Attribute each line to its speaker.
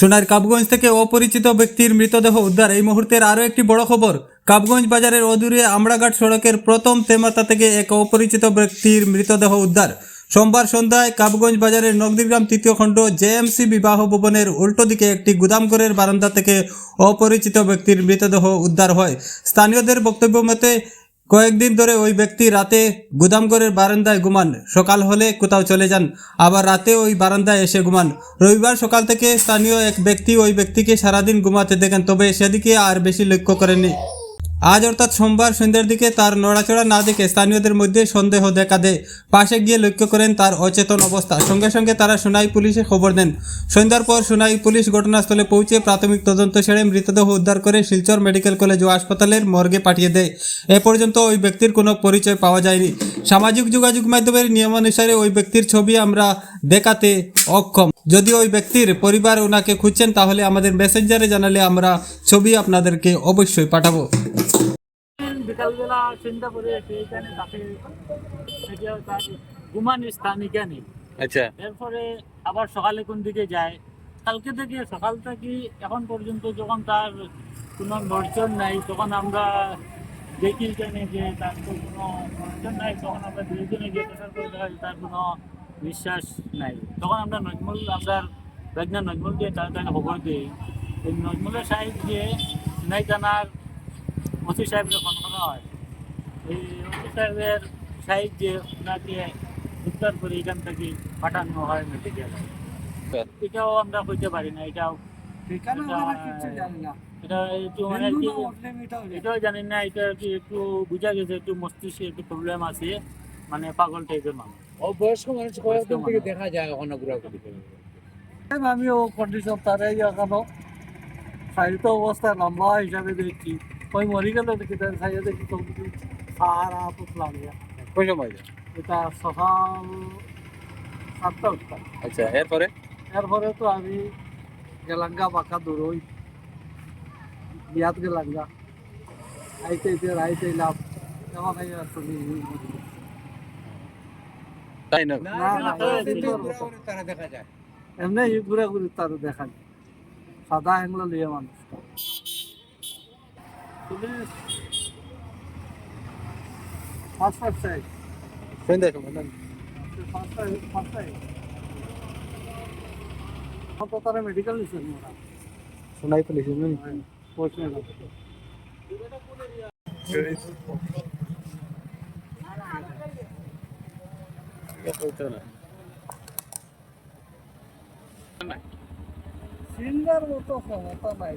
Speaker 1: সোনার কাবগঞ্জ থেকে অপরিচিত ব্যক্তির মৃতদেহ উদ্ধার। এই মুহূর্তের আরও একটি বড় খবর, কাবগঞ্জ বাজারের অদূরে আমড়াঘাট সড়কের প্রথম তেমাতা থেকে এক অপরিচিত ব্যক্তির মৃতদেহ উদ্ধার। সোমবার সন্ধ্যায় কাবগঞ্জ বাজারের নগদীগ্রাম তৃতীয় খণ্ড জেএমসি বিবাহ ভবনের উল্টো দিকে একটি গুদাম গুদামঘরের বারান্দা থেকে অপরিচিত ব্যক্তির মৃতদেহ উদ্ধার হয়। স্থানীয়দের বক্তব্য মতে কয়েকদিন ধরে ওই ব্যক্তি রাতে গুদামঘরের বারান্দায় ঘুমান। সকাল হলে কোথাও চলে যান, আবার রাতে ওই বারান্দায় এসে ঘুমান। রবিবার সকাল থেকে স্থানীয় এক ব্যক্তি ওই ব্যক্তিকে সারাদিন ঘুমাতে দেখেন, তবে সেদিকে আর বেশি লক্ষ্য করেননি। আজ অর্থাৎ সোমবার সন্ধ্যার দিকে তার নড়াচড়া না দেখে স্থানীয়দের মধ্যে সন্দেহ দেখা দেয়। পাশে গিয়ে লক্ষ্য করেন তার অচেতন অবস্থা। সঙ্গে সঙ্গে তারা সোনাই পুলিশে খবর দেন। সন্ধ্যার পর সোনাই পুলিশ ঘটনাস্থলে পৌঁছে প্রাথমিক তদন্ত সেরে মৃতদেহ উদ্ধার করে শিলচর মেডিকেল কলেজ ও হাসপাতালের মর্গে পাঠিয়ে দেয়। এ পর্যন্ত ওই ব্যক্তির কোনো পরিচয় পাওয়া যায়নি। সামাজিক যোগাযোগ মাধ্যমের নিয়মানুসারে ওই ব্যক্তির ছবি আমরা দেখাতে অক্ষম। যদি ওই ব্যক্তির পরিবার ওনাকে খুঁজছেন, তাহলে আমাদের মেসেঞ্জারে জানালে আমরা ছবি আপনাদেরকে অবশ্যই পাঠাবো।
Speaker 2: বিকালবেলা চিন্তা করে সেইখানে তাকে সেটা তার ঘুমান স্থান এখানে।
Speaker 3: আচ্ছা।
Speaker 2: এরপরে আবার সকালে কোন দিকে যায়? কালকে থেকে সকাল থেকে এখন পর্যন্ত যখন তার কোনো নড়চড় নাই তখন আমরা দেখি জানি যে তার তো কোনো নড়চড় নাই তখন আমরা দুইজনে গিয়ে দেখার পর দেখা তার কোনো বিশ্বাস নাই। তখন আমরা নজমুল আমরা বেগনা নজমুল দিয়ে তার তাকে খবর দিই এই নজমুলের সাহেব যে নাই জানার ওসি সাহেবকে ফোন করা হয় এই ওসি সাহেবের সাহায্যে ওনাকে উদ্ধার করে এখান থেকে পাঠানো হয় মেডিকেল। এটাও আমরা কইতে পারি না এটাও এটা- একটু মানে কি
Speaker 4: এটাও জানি না।
Speaker 2: এটা কি একটু বুঝা গেছে একটু মস্তিষ্কে একটু প্রবলেম আছে মানে পাগল টাইপের মানুষ।
Speaker 3: ও বয়স্ক মানুষ কয়েকদিন
Speaker 2: বয়স্ক
Speaker 3: থেকে দেখা যায় ওখানে ঘোরাঘুরি করে
Speaker 4: আমি ও কন্ডিশন তারে এখনও শারীরিক অবস্থা লম্বা হিসাবে দেখছি। ওই মরি গেল দেখি তার সাইডে দেখি তো সাহারা আপত লাগে
Speaker 3: কোন সময়
Speaker 4: এটা সকাল সাতটা উঠতা
Speaker 3: আচ্ছা এরপরে
Speaker 4: এরপরে তো আমি গেলাঙ্গা বাঁকা দৌড়ই বিয়াত গেলাঙ্গা আইতে আইতে রাইতে লাভ এমন আই আসলে
Speaker 3: তাই না
Speaker 4: এমনি ঘুরে ঘুরে তার দেখা যায় সাদা হ্যাংলা লিয়ে মানুষ পুলিশ ফার্স্ট ফার্স্ট চাই
Speaker 3: সন্ধ্যার সময় না?
Speaker 4: ফার্স্ট ফার্স্ট চাই তো তারা মেডিকেল নিছেন ওরা
Speaker 3: সোনাই পুলিশ হুম।
Speaker 4: পৌঁছে গেল সিঙ্গার মতো ক্ষমতা নাই